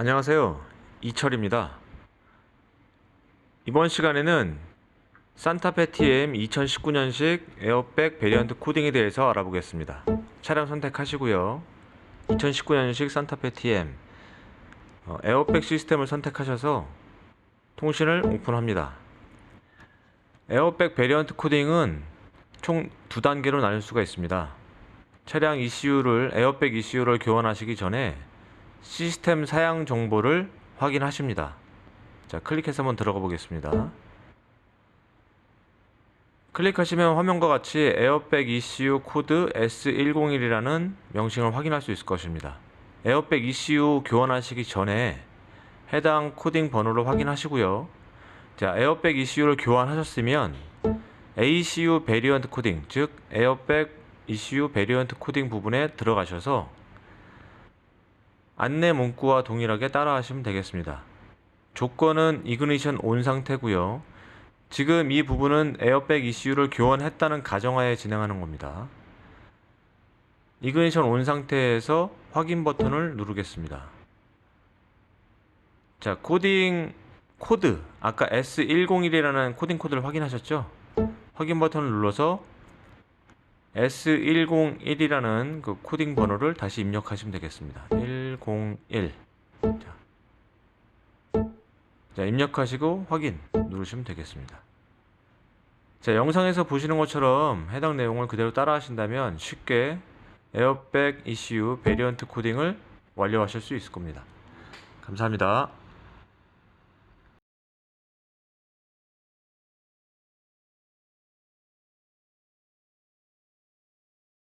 안녕하세요. 이철입니다. 이번 시간에는 산타페 TM 2019년식 에어백 베리언트 코딩에 대해서 알아보겠습니다. 차량 선택하시고요. 2019년식 산타페 TM 어, 에어백 시스템을 선택하셔서 통신을 오픈합니다. 에어백 베리언트 코딩은 총 두 단계로 나눌 수가 있습니다. 차량 ECU를 에어백 ECU를 교환하시기 전에 시스템 사양 정보를 확인하십니다. 자, 클릭해서 한번 들어가 보겠습니다. 클릭하시면 화면과 같이 에어백 ECU 코드 S101이라는 명칭을 확인할 수 있을 것입니다. 에어백 ECU 교환하시기 전에 해당 코딩 번호를 확인하시고요. 자, 에어백 ECU를 교환하셨으면 ACU 베리언트 코딩, 즉 에어백 ECU 베리언트 코딩 부분에 들어가셔서 안내 문구와 동일하게 따라하시면 되겠습니다. 조건은 이그니션 온 상태고요. 지금 이 부분은 에어백 ECU를 교환했다는 가정하에 진행하는 겁니다. 이그니션 온 상태에서 확인 버튼을 누르겠습니다. 자, 코딩 코드 아까 S101이라는 코딩 코드를 확인하셨죠? 확인 버튼을 눌러서 S101이라는 그 코딩 번호를 다시 입력하시면 되겠습니다. 101. 자, 자, 입력하시고 확인 누르시면 되겠습니다. 자, 영상에서 보시는 것처럼 해당 내용을 그대로 따라 하신다면 쉽게 에어백 이슈 베리언트 코딩을 완료하실 수 있을 겁니다. 감사합니다.